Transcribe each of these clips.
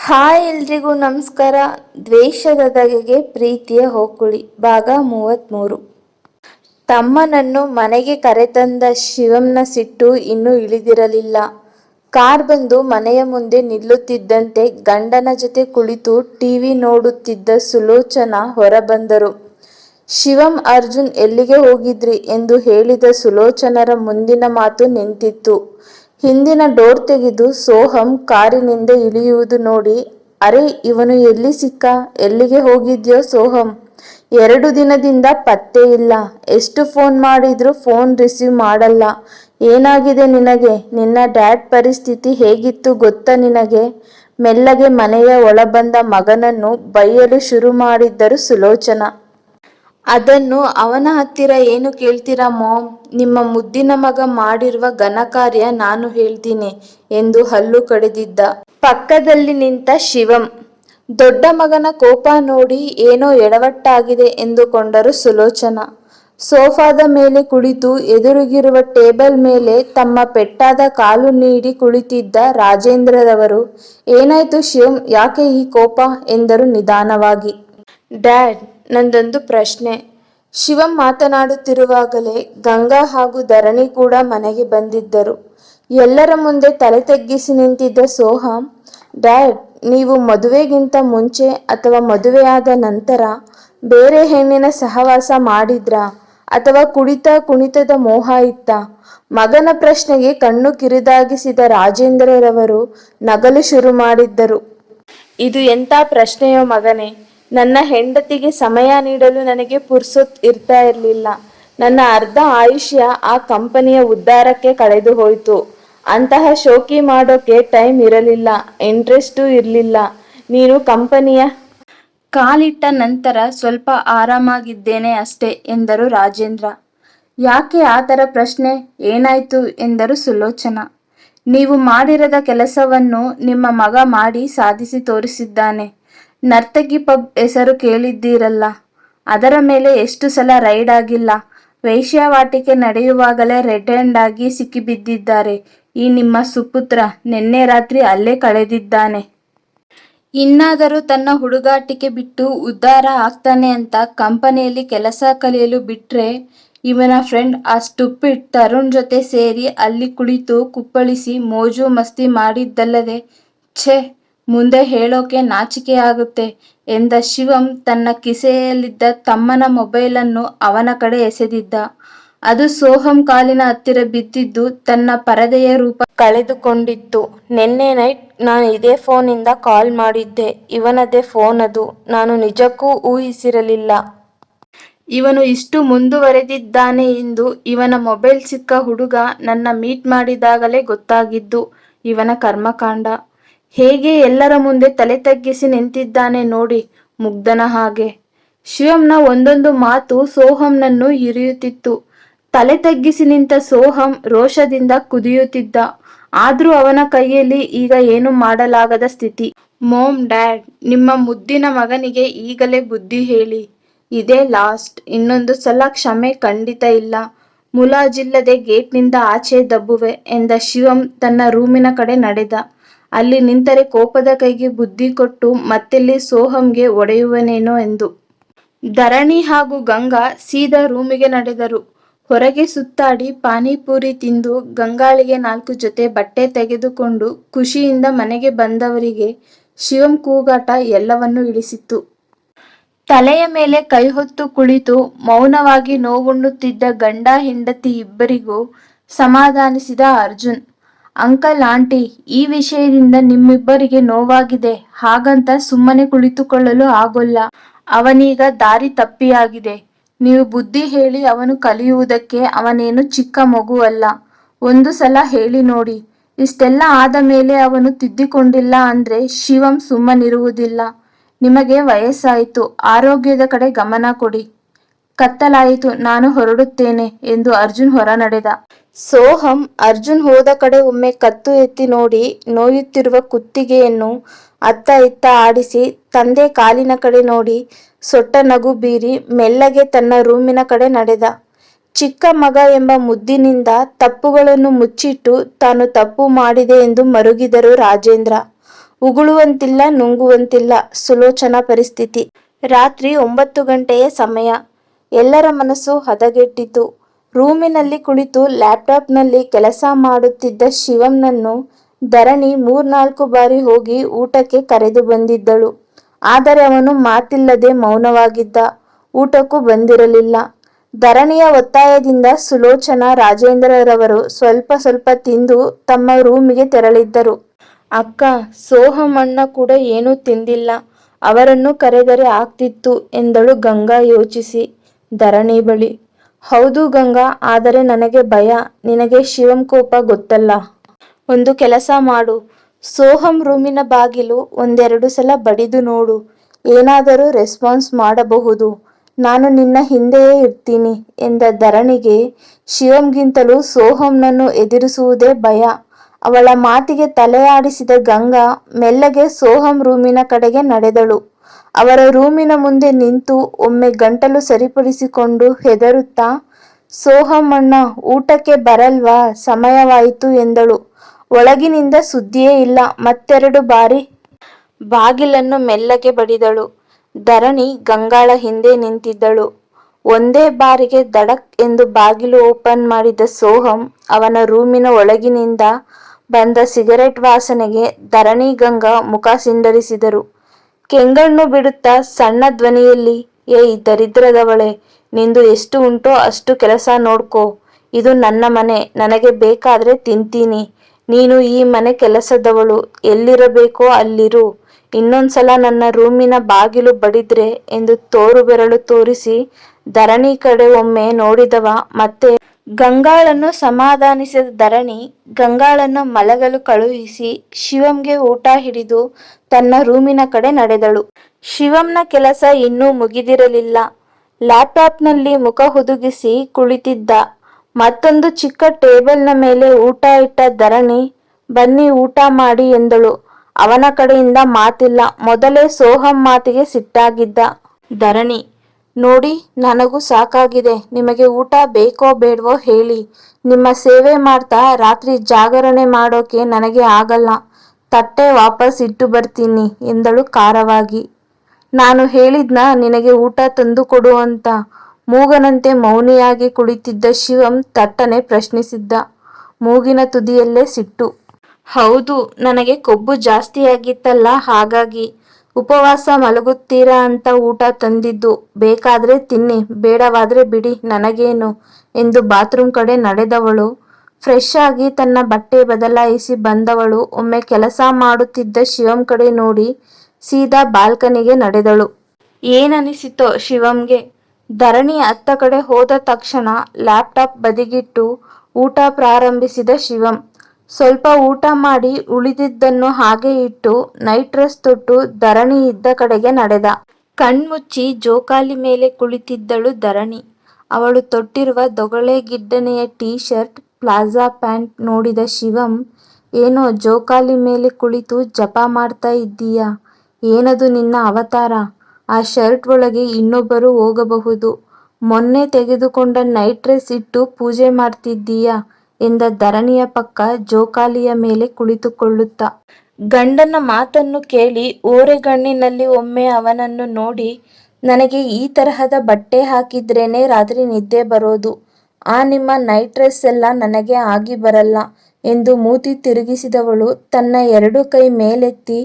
Hi ಎಲ್ರಿಗೂ ನಮಸ್ಕಾರ. ದ್ವೇಷದ ಬಗೆಗೆ ಪ್ರೀತಿಯ ಹೋಕುಳಿ, ಭಾಗ ಮೂವತ್ತ್ಮೂರು ತಮ್ಮನನ್ನು ಮನೆಗೆ ಕರೆತಂದ ಶಿವಂನ ಸಿಟ್ಟು ಇನ್ನೂ ಇಳಿದಿರಲಿಲ್ಲ. ಕಾರ್ ಬಂದು ಮನೆಯ ಮುಂದೆ ನಿಲ್ಲುತ್ತಿದ್ದಂತೆ ಗಂಡನ ಜೊತೆ ಕುಳಿತು ಟಿವಿ ನೋಡುತ್ತಿದ್ದ ಸುಲೋಚನಾ ಹೊರಬಂದರು. ಶಿವಂ ಅರ್ಜುನ್ ಎಲ್ಲಿಗೆ ಹೋಗಿದ್ರಿ? ಎಂದು ಹೇಳಿದ ಸುಲೋಚನರ ಮುಂದಿನ ಮಾತು ನಿಂತಿತ್ತು. ಹಿಂದಿನ ಡೋರ್ ತೆಗೆದು ಸೋಹಂ ಕಾರಿನಿಂದ ಇಳಿಯುವುದು ನೋಡಿ, ಅರೆ, ಇವನು ಎಲ್ಲಿ ಸಿಕ್ಕ? ಎಲ್ಲಿಗೆ ಹೋಗಿದ್ಯೋ ಸೋಹಂ? ಎರಡು ದಿನದಿಂದ ಪತ್ತೆ ಇಲ್ಲ. ಎಷ್ಟು ಫೋನ್ ಮಾಡಿದ್ರು ಫೋನ್ ರಿಸೀವ್ ಮಾಡಲ್ಲ. ಏನಾಗಿದೆ ನಿನಗೆ? ನಿನ್ನ ಡ್ಯಾಡ್ ಪರಿಸ್ಥಿತಿ ಹೇಗಿತ್ತು ಗೊತ್ತಾ ನಿನಗೆ? ಮೆಲ್ಲಗೆ ಮನೆಯ ಒಳಬಂದ ಮಗನನ್ನು ಬೈಯಲು ಶುರು ಮಾಡಿದ್ದರು ಸುಲೋಚನಾ. ಅದನ್ನು ಅವನ ಹತ್ತಿರ ಏನು ಕೇಳ್ತೀರಾ ಮಾಮ್? ನಿಮ್ಮ ಮುದ್ದಿನ ಮಗ ಮಾಡಿರುವ ಘನಕಾರ್ಯ ನಾನು ಹೇಳ್ತೀನಿ ಎಂದು ಹಲ್ಲು ಕಡಿದಿದ್ದ. ಪಕ್ಕದಲ್ಲಿ ನಿಂತ ಶಿವಂ, ದೊಡ್ಡ ಮಗನ ಕೋಪ ನೋಡಿ ಏನೋ ಎಡವಟ್ಟಾಗಿದೆ ಎಂದುಕೊಂಡರು ಸುಲೋಚನಾ. ಸೋಫಾದ ಮೇಲೆ ಕುಳಿತು ಎದುರಿಗಿರುವ ಟೇಬಲ್ ಮೇಲೆ ತಮ್ಮ ಪೆಟ್ಟಾದ ಕಾಲು ನೀಡಿ ಕುಳಿತಿದ್ದ ರಾಜೇಂದ್ರರವರು, ಏನಾಯ್ತು ಶಿವಂ, ಯಾಕೆ ಈ ಕೋಪ? ಎಂದರು ನಿಧಾನವಾಗಿ. ಡ್ಯಾಡ್ ನಂದೊಂದು ಪ್ರಶ್ನೆ. ಶಿವಂ ಮಾತನಾಡುತ್ತಿರುವಾಗಲೇ ಗಂಗಾ ಹಾಗೂ ಧರಣಿ ಕೂಡ ಮನೆಗೆ ಬಂದಿದ್ದರು. ಎಲ್ಲರ ಮುಂದೆ ತಲೆ ತಗ್ಗಿಸಿ ನಿಂತಿದ್ದ ಸೋಹಂ, ಡ್ಯಾಡ್, ನೀವು ಮದುವೆಗಿಂತ ಮುಂಚೆ ಅಥವಾ ಮದುವೆಯಾದ ನಂತರ ಬೇರೆ ಹೆಣ್ಣಿನ ಸಹವಾಸ ಮಾಡಿದ್ರಾ? ಅಥವಾ ಕುಡಿತ ಕುಣಿತದ ಮೋಹ ಇತ್ತ? ಮಗನ ಪ್ರಶ್ನೆಗೆ ಕಣ್ಣು ಕಿರಿದಾಗಿಸಿದ ರಾಜೇಂದ್ರರವರು ನಗಲು ಶುರು ಮಾಡಿದ್ದರು. ಇದು ಎಂಥ ಪ್ರಶ್ನೆಯೋ ಮಗನೇ ನನ್ನ ಹೆಂಡತಿಗೆ ಸಮಯ ನೀಡಲು ನನಗೆ ಪುರ್ಸೊತ್ ಇರ್ತಾ ಇರಲಿಲ್ಲ. ನನ್ನ ಅರ್ಧ ಆಯುಷ್ಯ ಆ ಕಂಪನಿಯ ಉದ್ಧಾರಕ್ಕೆ ಕಳೆದು ಹೋಯಿತು. ಅಂತಹ ಶೋಕಿ ಮಾಡೋಕೆ ಟೈಮ್ ಇರಲಿಲ್ಲ, ಇಂಟ್ರೆಸ್ಟೂ ಇರಲಿಲ್ಲ. ನೀನು ಕಂಪನಿಯ ಕಾಲಿಟ್ಟ ನಂತರ ಸ್ವಲ್ಪ ಆರಾಮಾಗಿದ್ದೇನೆ ಅಷ್ಟೇ, ಎಂದರು ರಾಜೇಂದ್ರ. ಯಾಕೆ ಆ ಪ್ರಶ್ನೆ? ಏನಾಯ್ತು? ಎಂದರು ಸುಲೋಚನಾ. ನೀವು ಮಾಡಿರದ ಕೆಲಸವನ್ನು ನಿಮ್ಮ ಮಗ ಮಾಡಿ ಸಾಧಿಸಿ ತೋರಿಸಿದ್ದಾನೆ. ನರ್ತಕಿ ಪಬ್ ಹೆಸರು ಕೇಳಿದ್ದೀರಲ್ಲ, ಅದರ ಮೇಲೆ ಎಷ್ಟು ಸಲ ರೈಡ್ ಆಗಿಲ್ಲ. ವೈಶ್ಯವಾಟಿಕೆ ನಡೆಯುವಾಗಲೇ ರೆಡ್ ಹ್ಯಾಂಡ್ ಆಗಿ ಸಿಕ್ಕಿಬಿದ್ದಿದ್ದಾರೆ. ಈ ನಿಮ್ಮ ಸುಪುತ್ರ ನಿನ್ನೆ ರಾತ್ರಿ ಅಲ್ಲೇ ಕಳೆದಿದ್ದಾನೆ. ಇನ್ನಾದರೂ ತನ್ನ ಹುಡುಗಾಟಿಕೆ ಬಿಟ್ಟು ಉದ್ಧಾರ ಆಗ್ತಾನೆ ಅಂತ ಕಂಪನಿಯಲ್ಲಿ ಕೆಲಸ ಕಲಿಯಲು ಬಿಟ್ರೆ ಇವನ ಫ್ರೆಂಡ್ ಆ ಸ್ಟುಪಿಡ್ ತರುಣ್ ಜೊತೆ ಸೇರಿ ಅಲ್ಲಿ ಕುಳಿತು ಕುಪ್ಪಳಿಸಿ ಮೋಜು ಮಸ್ತಿ ಮಾಡಿದ್ದಲ್ಲದೆ, ಛೆ! ಮುಂದೆ ಹೇಳೋಕೆ ನಾಚಿಕೆಯಾಗುತ್ತೆ ಎಂದ ಶಿವಂ ತನ್ನ ಕಿಸೆಯಲ್ಲಿದ್ದ ತಮ್ಮನ ಮೊಬೈಲನ್ನು ಅವನ ಕಡೆ ಎಸೆದಿದ್ದ. ಅದು ಸೋಹಂ ಕಾಲಿನ ಹತ್ತಿರ ಬಿದ್ದಿದ್ದು ತನ್ನ ಪರದೆಯ ರೂಪ ಕಳೆದುಕೊಂಡಿತ್ತು. ನಿನ್ನೆ ನೈಟ್ ನಾನು ಇದೇ ಫೋನಿಂದ ಕಾಲ್ ಮಾಡಿದ್ದೆ. ಇವನದೇ ಫೋನ್ ಅದು. ನಾನು ನಿಜಕ್ಕೂ ಊಹಿಸಿರಲಿಲ್ಲ. ಇವನು ಇಷ್ಟು ಮುಂದುವರೆದಿದ್ದಾನೆ ಎಂದು ಇವನ ಮೊಬೈಲ್ ಸಿಕ್ಕ ಹುಡುಗ ನನ್ನ ಮೀಟ್ ಮಾಡಿದಾಗಲೇ ಗೊತ್ತಾಗಿದ್ದು. ಇವನ ಕರ್ಮಕಾಂಡ ಹೇಗೆ ಎಲ್ಲರ ಮುಂದೆ ತಲೆ ತಗ್ಗಿಸಿ ನಿಂತಿದ್ದಾನೆ ನೋಡಿ, ಮುಗ್ಧನ ಹಾಗೆ. ಶಿವಂನ ಒಂದೊಂದು ಮಾತು ಸೋಹಂನನ್ನು ಇರಿಯುತ್ತಿತ್ತು ತಲೆ ತಗ್ಗಿಸಿ ನಿಂತ ಸೋಹಂ ರೋಷದಿಂದ ಕುದಿಯುತ್ತಿದ್ದ. ಆದ್ರೂ ಅವನ ಕೈಯಲ್ಲಿ ಈಗ ಏನು ಮಾಡಲಾಗದ ಸ್ಥಿತಿ. ಮೋಮ್ ಡ್ಯಾಡ್, ನಿಮ್ಮ ಮುದ್ದಿನ ಮಗನಿಗೆ ಈಗಲೇ ಬುದ್ಧಿ ಹೇಳಿ. ಇದೇ ಲಾಸ್ಟ್. ಇನ್ನೊಂದು ಸಲ ಕ್ಷಮೆ ಖಂಡಿತ ಇಲ್ಲ. ಮುಲಾಜಿಲ್ಲದೆ ಗೇಟ್ನಿಂದ ಆಚೆ ದಬ್ಬುವೆ ಎಂದ ಶಿವಂ ತನ್ನ ರೂಮಿನ ಕಡೆ ನಡೆದ. ಅಲ್ಲಿ ನಿಂತರೆ ಕೋಪದ ಕೈಗೆ ಬುದ್ಧಿ ಕೊಟ್ಟು ಮತ್ತೆಲ್ಲಿ ಸೋಹಂಗೆ ಒಡೆಯುವನೇನೋ ಎಂದು. ಧರಣಿ ಹಾಗೂ ಗಂಗಾ ಸೀದಾ ರೂಮಿಗೆ ನಡೆದರು. ಹೊರಗೆ ಸುತ್ತಾಡಿ ಪಾನಿಪುರಿ ತಿಂದು ಗಂಗಾಳಿಗೆ ನಾಲ್ಕು ಜೊತೆ ಬಟ್ಟೆ ತೆಗೆದುಕೊಂಡು ಖುಷಿಯಿಂದ ಮನೆಗೆ ಬಂದವರಿಗೆ ಶಿವಂ ಕೂಗಾಟ ಎಲ್ಲವನ್ನೂ ಇಳಿಸಿತ್ತು. ತಲೆಯ ಮೇಲೆ ಕೈ ಹೊತ್ತು ಕುಳಿತು ಮೌನವಾಗಿ ನೋವುಣ್ಣುತ್ತಿದ್ದ ಗಂಡ ಹೆಂಡತಿ ಇಬ್ಬರಿಗೂ ಸಮಾಧಾನಿಸಿದ ಅರ್ಜುನ್. ಅಂಕಲ್, ಆಂಟಿ, ಈ ವಿಷಯದಿಂದ ನಿಮ್ಮಿಬ್ಬರಿಗೆ ನೋವಾಗಿದೆ. ಹಾಗಂತ ಸುಮ್ಮನೆ ಕುಳಿತುಕೊಳ್ಳಲು ಆಗೋಲ್ಲ. ಅವನೀಗ ದಾರಿ ತಪ್ಪಿಯಾಗಿದೆ. ನೀವು ಬುದ್ಧಿ ಹೇಳಿ ಅವನು ಕಲಿಯುವುದಕ್ಕೆ ಅವನೇನು ಚಿಕ್ಕ ಮಗುವಲ್ಲ ಒಂದು ಸಲ ಹೇಳಿ ನೋಡಿ. ಇಷ್ಟೆಲ್ಲ ಆದ ಮೇಲೆ ಅವನು ತಿದ್ದಿಕೊಂಡಿಲ್ಲ ಅಂದ್ರೆ ಶಿವಂ ಸುಮ್ಮನಿರುವುದಿಲ್ಲ. ನಿಮಗೆ ವಯಸ್ಸಾಯಿತು. ಆರೋಗ್ಯದ ಕಡೆ ಗಮನ ಕೊಡಿ. ಕತ್ತಲಾಯಿತು, ನಾನು ಹೊರಡುತ್ತೇನೆ ಎಂದು ಅರ್ಜುನ್ ಹೊರ ನಡೆದ. ಸೋಹಂ ಅರ್ಜುನ್ ಹೋದ ಕಡೆ ಒಮ್ಮೆ ಕತ್ತು ಎತ್ತಿ ನೋಡಿ, ನೋಯುತ್ತಿರುವ ಕುತ್ತಿಗೆಯನ್ನು ಅತ್ತ ಇತ್ತ ಆಡಿಸಿ, ತಂದೆ ಕಾಲಿನ ಕಡೆ ನೋಡಿ, ಸೊಟ್ಟ ನಗು ಬೀರಿ ಮೆಲ್ಲಗೆ ತನ್ನ ರೂಮಿನ ಕಡೆ ನಡೆದ. ಚಿಕ್ಕ ಮಗ ಎಂಬ ಮುದ್ದಿನಿಂದ ತಪ್ಪುಗಳನ್ನು ಮುಚ್ಚಿಟ್ಟು ತಾನು ತಪ್ಪು ಮಾಡಿದೆ ಎಂದು ಮರುಗಿದರು ರಾಜೇಂದ್ರ. ಉಗುಳುವಂತಿಲ್ಲ, ನುಂಗುವಂತಿಲ್ಲ, ಸುಲೋಚನಾ ಪರಿಸ್ಥಿತಿ. ರಾತ್ರಿ ಒಂಬತ್ತು ಗಂಟೆಯ ಸಮಯ. ಎಲ್ಲರ ಮನಸ್ಸು ಹದಗೆಟ್ಟಿತು. ರೂಮಿನಲ್ಲಿ ಕುಳಿತು ಲ್ಯಾಪ್ಟಾಪ್ನಲ್ಲಿ ಕೆಲಸ ಮಾಡುತ್ತಿದ್ದ ಶಿವಂನನ್ನು ಧರಣಿ ಮೂರ್ನಾಲ್ಕು ಬಾರಿ ಹೋಗಿ ಊಟಕ್ಕೆ ಕರೆದು ಬಂದಿದ್ದಳು. ಆದರೆ ಅವನು ಮಾತಿಲ್ಲದೆ ಮೌನವಾಗಿದ್ದ. ಊಟಕ್ಕೂ ಬಂದಿರಲಿಲ್ಲ. ಧರಣಿಯ ಒತ್ತಾಯದಿಂದ ಸುಲೋಚನಾ ರಾಜೇಂದ್ರರವರು ಸ್ವಲ್ಪ ಸ್ವಲ್ಪ ತಿಂದು ತಮ್ಮ ರೂಮಿಗೆ ತೆರಳಿದ್ದರು. ಅಕ್ಕ ಸೋಹಮಣ್ಣ ಕೂಡ ಏನೂ ತಿಂದಿಲ್ಲ. ಅವರನ್ನು ಕರೆದರೆ ಆಗ್ತಿತ್ತು ಎಂದಳು ಗಂಗಾ ಯೋಚಿಸಿ. ಧರಣಿ ಬಳಿ. ಹೌದು ಗಂಗಾ, ಆದರೆ ನನಗೆ ಭಯ, ನಿನಗೆ ಶಿವಂ ಕೋಪ ಗೊತ್ತಲ್ಲ. ಒಂದು ಕೆಲಸ ಮಾಡು. ಸೋಹಂ ರೂಮಿನ ಬಾಗಿಲು ಒಂದೆರಡು ಸಲ ಬಡಿದು ನೋಡು. ಏನಾದರೂ ರೆಸ್ಪಾನ್ಸ್ ಮಾಡಬಹುದು. ನಾನು ನಿನ್ನ ಹಿಂದೆಯೇ ಇರ್ತೀನಿ ಎಂದ ಧರಣಿಗೆ. ಶಿವಂಗಿಂತಲೂ ಸೋಹಂನನ್ನು ಎದುರಿಸುವುದೇ ಭಯ. ಅವಳ ಮಾತಿಗೆ ತಲೆಯಾಡಿಸಿದ ಗಂಗಾ, ಮೆಲ್ಲಗೆ ಸೋಹಂ ರೂಮಿನ ಕಡೆಗೆ ನಡೆದಳು. ಅವರ ರೂಮಿನ ಮುಂದೆ ನಿಂತು ಒಮ್ಮೆ ಗಂಟಲು ಸರಿಪಡಿಸಿಕೊಂಡು ಹೆದರುತ್ತಾ ಸೋಹಮ್ಮಣ್ಣ ಊಟಕ್ಕೆ ಬರಲ್ವಾ? ಸಮಯವಾಯಿತು ಎಂದಳು. ಒಳಗಿನಿಂದ ಸುದ್ದಿಯೇ ಇಲ್ಲ. ಮತ್ತೆರಡು ಬಾರಿ ಬಾಗಿಲನ್ನು ಮೆಲ್ಲಗೆ ಬಡಿದಳು. ಧರಣಿ ಗಂಗಾಳ ಹಿಂದೆ ನಿಂತಿದ್ದಳು. ಒಂದೇ ಬಾರಿಗೆ ದಡಕ್ ಎಂದು ಬಾಗಿಲು ಓಪನ್ ಮಾಡಿದ ಸೋಹಂ ಅವನ ರೂಮಿನ ಒಳಗಿನಿಂದ ಬಂದ ಸಿಗರೆಟ್ ವಾಸನೆಗೆ ಧರಣಿ ಗಂಗಾ ಮುಖ ಸಿಂಡರಿಸಿದರು ಕೆಂಗಣ್ಣು ಬಿಡುತ್ತಾ ಸಣ್ಣ ಧ್ವನಿಯಲ್ಲಿ ಏಯ್ ದರಿದ್ರದವಳೆ, ನಿಂದು ಎಷ್ಟು ಉಂಟೋ ಅಷ್ಟು ಕೆಲಸ ನೋಡ್ಕೋ. ಇದು ನನ್ನ ಮನೆ, ನನಗೆ ಬೇಕಾದ್ರೆ ತಿಂತೀನಿ. ನೀನು ಈ ಮನೆ ಕೆಲಸದವಳು, ಎಲ್ಲಿರಬೇಕೋ ಅಲ್ಲಿರು. ಇನ್ನೊಂದ್ಸಲ ನನ್ನ ರೂಮಿನ ಬಾಗಿಲು ಬಡಿದ್ರೆ ಎಂದು ತೋರು ಬೆರಳು ತೋರಿಸಿ, ಧರಣಿ ಕಡೆ ಒಮ್ಮೆ ನೋಡಿದವ, ಮತ್ತೆ ಗಂಗಾಳನ್ನು ಸಮಾಧಾನಿಸಿದ ಧರಣಿ ಗಂಗಾಳನ್ನು ಮಲಗಲು ಕಳುಹಿಸಿ ಶಿವಂಗೆ ಊಟ ಹಿಡಿದು ತನ್ನ ರೂಮಿನ ಕಡೆ ನಡೆದಳು. ಶಿವಂನ ಕೆಲಸ ಇನ್ನೂ ಮುಗಿದಿರಲಿಲ್ಲ. ಲ್ಯಾಪ್ಟಾಪ್ನಲ್ಲಿ ಮುಖ ಹುದುಗಿಸಿ ಕುಳಿತಿದ್ದ ಮತ್ತೊಂದು ಚಿಕ್ಕ ಟೇಬಲ್ನ ಮೇಲೆ ಊಟ ಇಟ್ಟ ಧರಣಿ, ಬನ್ನಿ ಊಟ ಮಾಡಿ ಎಂದಳು. ಅವನ ಕಡೆಯಿಂದ ಮಾತಿಲ್ಲ. ಮೊದಲೇ ಸೋಹಂ ಮಾತಿಗೆ ಸಿಟ್ಟಾಗಿದ್ದ ಧರಣಿ ನೋಡಿ, ನನಗೂ ಸಾಕಾಗಿದೆ. ನಿಮಗೆ ಊಟ ಬೇಕೋ ಬೇಡವೋ ಹೇಳಿ. ನಿಮ್ಮ ಸೇವೆ ಮಾಡ್ತಾ ರಾತ್ರಿ ಜಾಗರಣೆ ಮಾಡೋಕೆ ನನಗೆ ಆಗಲ್ಲ. ತಟ್ಟೆ ವಾಪಸ್ ಇಟ್ಟು ಬರ್ತೀನಿ ಎಂದಳು ಖಾರವಾಗಿ. ನಾನು ಹೇಳಿದ್ನ ನಿನಗೆ ಊಟ ತಂದು ಕೊಡು ಅಂತ. ಮೂಗನಂತೆ ಮೌನಿಯಾಗಿ ಕುಳಿತಿದ್ದ ಶಿವಂ ತಟ್ಟನೆ ಪ್ರಶ್ನಿಸಿದ್ದ. ಮೂಗಿನ ತುದಿಯಲ್ಲೇ ಸಿಟ್ಟು. ಹೌದು, ನನಗೆ ಕೊಬ್ಬು ಜಾಸ್ತಿಯಾಗಿತ್ತಲ್ಲ ಹಾಗಾಗಿ. ಉಪವಾಸ ಮಲಗುತ್ತೀರಾ ಅಂತ ಊಟ ತಂದಿದ್ದು, ಬೇಕಾದ್ರೆ ತಿನ್ನಿ, ಬೇಡವಾದ್ರೆ ಬಿಡಿ, ನನಗೇನು ಎಂದು ಬಾತ್ರೂಮ್ ಕಡೆ ನಡೆದವಳು. ಫ್ರೆಶ್ ಆಗಿ ತನ್ನ ಬಟ್ಟೆ ಬದಲಾಯಿಸಿ ಬಂದವಳು. ಒಮ್ಮೆ ಕೆಲಸ ಮಾಡುತ್ತಿದ್ದ ಶಿವಂ ಕಡೆ ನೋಡಿ ಸೀದಾ ಬಾಲ್ಕನಿಗೆ ನಡೆದಳು. ಏನನಿಸಿತೋ ಶಿವಂಗೆ. ಧರಣಿ ಅತ್ತ ಕಡೆ ಹೋದ ತಕ್ಷಣ ಲ್ಯಾಪ್ಟಾಪ್ ಬದಿಗಿಟ್ಟು ಊಟ ಪ್ರಾರಂಭಿಸಿದ ಶಿವಂ. ಸ್ವಲ್ಪ ಊಟ ಮಾಡಿ ಉಳಿದಿದ್ದನ್ನು ಹಾಗೆ ಇಟ್ಟು ನೈಟ್ ಡ್ರೆಸ್ ತೊಟ್ಟು ಧರಣಿ ಇದ್ದ ಕಡೆಗೆ ನಡೆದ. ಕಣ್ಮುಚ್ಚಿ ಜೋಕಾಲಿ ಮೇಲೆ ಕುಳಿತಿದ್ದಳು ಧರಣಿ. ಅವಳು ತೊಟ್ಟಿರುವ ದೊಗಳೆ ಗಿಡ್ಡನೆಯ ಟೀ ಶರ್ಟ್ ಪ್ಲಾಜಾ ಪ್ಯಾಂಟ್ ನೋಡಿದ ಶಿವಂ, ಏನೋ ಜೋಕಾಲಿ ಮೇಲೆ ಕುಳಿತು ಜಪ ಮಾಡ್ತಾ ಇದ್ದೀಯಾ? ಏನದು ನಿನ್ನ ಅವತಾರ? ಆ ಶರ್ಟ್ ಒಳಗೆ ಇನ್ನೊಬ್ಬರು ಹೋಗಬಹುದು. ಮೊನ್ನೆ ತೆಗೆದುಕೊಂಡ ನೈಟ್ ಡ್ರೆಸ್ ಇಟ್ಟು ಪೂಜೆ ಮಾಡ್ತಿದ್ದೀಯಾ? ಎಂದ ಧರಣಿಯ ಪಕ್ಕ ಜೋಕಾಲಿಯ ಮೇಲೆ ಕುಳಿತುಕೊಳ್ಳುತ್ತ. ಗಂಡನ ಮಾತನ್ನು ಕೇಳಿ ಓರೆಗಣ್ಣಿನಲ್ಲಿ ಒಮ್ಮೆ ಅವನನ್ನು ನೋಡಿ, ನನಗೆ ಈ ತರಹದ ಬಟ್ಟೆ ಹಾಕಿದ್ರೇನೆ ರಾತ್ರಿ ನಿದ್ದೆ ಬರೋದು. ಆ ನಿಮ್ಮ ನೈಟ್ ಡ್ರೆಸ್ ಎಲ್ಲ ನನಗೆ ಆಗಿ ಬರಲ್ಲ ಎಂದು ಮೂತಿ ತಿರುಗಿಸಿದವಳು ತನ್ನ ಎರಡು ಕೈ ಮೇಲೆತ್ತಿ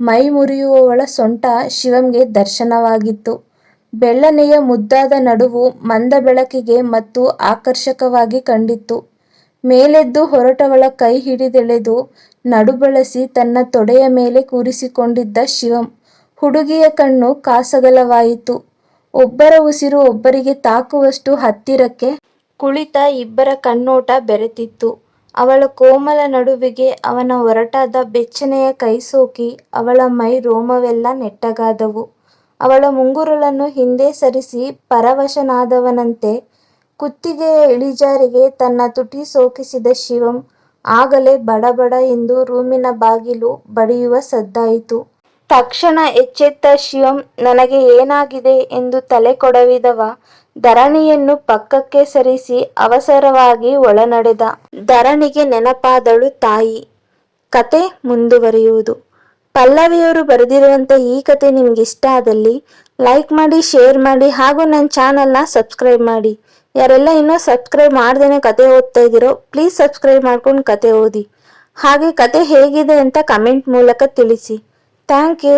ಮೈ ಮುರಿಯುವವಳ ಸೊಂಟ ಶಿವಂಗೆ ದರ್ಶನವಾಗಿತ್ತು. ಬೆಳ್ಳನೆಯ ಮುದ್ದಾದ ನಡುವು ಮಂದ ಬೆಳಕಿಗೆ ಮತ್ತು ಆಕರ್ಷಕವಾಗಿ ಕಂಡಿತ್ತು. ಮೇಲೆದ್ದು ಹೊರಟವಳ ಕೈ ಹಿಡಿದೆಳೆದು ನಡುಬಳಸಿ ತನ್ನ ತೊಡೆಯ ಮೇಲೆ ಕೂರಿಸಿಕೊಂಡಿದ್ದ ಶಿವಂ. ಹುಡುಗಿಯ ಕಣ್ಣು ಕಾಸಗಲವಾಯಿತು. ಒಬ್ಬರ ಉಸಿರು ಒಬ್ಬರಿಗೆ ತಾಕುವಷ್ಟು ಹತ್ತಿರಕ್ಕೆ ಕುಳಿತ ಇಬ್ಬರ ಕಣ್ಣೋಟ ಬೆರೆತಿತ್ತು. ಅವಳ ಕೋಮಲ ನಡುವಿಗೆ ಅವನ ಒರಟಾದ ಬೆಚ್ಚನೆಯ ಕೈ ಸೋಕಿ ಅವಳ ಮೈ ರೋಮವೆಲ್ಲ ನೆಟ್ಟಗಾದವು. ಅವಳ ಮುಂಗುರುಳನ್ನು ಹಿಂದೆ ಸರಿಸಿ ಪರವಶನಾದವನಂತೆ ಕುತ್ತಿಗೆಯ ಇಳಿಜಾರಿಗೆ ತನ್ನ ತುಟಿ ಸೋಕಿಸಿದ ಶಿವಂ ಆಗಲೇ ಬಡಬಡ ಎಂದು ರೂಮಿನ ಬಾಗಿಲು ಬಡಿಯುವ ಸದ್ದಾಯಿತು. ತಕ್ಷಣ ಎಚ್ಚೆತ್ತ ಶಿವಂ, ನನಗೆ ಏನಾಗಿದೆ? ಎಂದು ತಲೆ ಕೊಡವಿದವ. ಧರಣಿಯನ್ನು ಪಕ್ಕಕ್ಕೆ ಸರಿಸಿ ಅವಸರವಾಗಿ ಒಳನಡೆದ. ಧರಣಿಗೆ ನೆನಪಾದಳು ತಾಯಿ. ಕತೆ ಮುಂದುವರಿಯುವುದು. ಪಲ್ಲವಿಯವರು ಬರೆದಿರುವಂಥ ಈ ಕತೆ ನಿಮ್ಗೆ ಇಷ್ಟ ಆದಲ್ಲಿ ಲೈಕ್ ಮಾಡಿ, ಶೇರ್ ಮಾಡಿ ಹಾಗೂ ನನ್ನ ಚಾನಲ್ನ ಸಬ್ಸ್ಕ್ರೈಬ್ ಮಾಡಿ. ಯಾರೆಲ್ಲ ಇನ್ನೂ ಸಬ್ಸ್ಕ್ರೈಬ್ ಮಾಡ್ದೇನೆ ಕತೆ ಓದ್ತಾ ಇದ್ದೀರೋ ಪ್ಲೀಸ್ ಸಬ್ಸ್ಕ್ರೈಬ್ ಮಾಡ್ಕೊಂಡು ಕತೆ ಓದಿ. ಹಾಗೆ ಕತೆ ಹೇಗಿದೆ ಅಂತ ಕಮೆಂಟ್ ಮೂಲಕ ತಿಳಿಸಿ. Thank you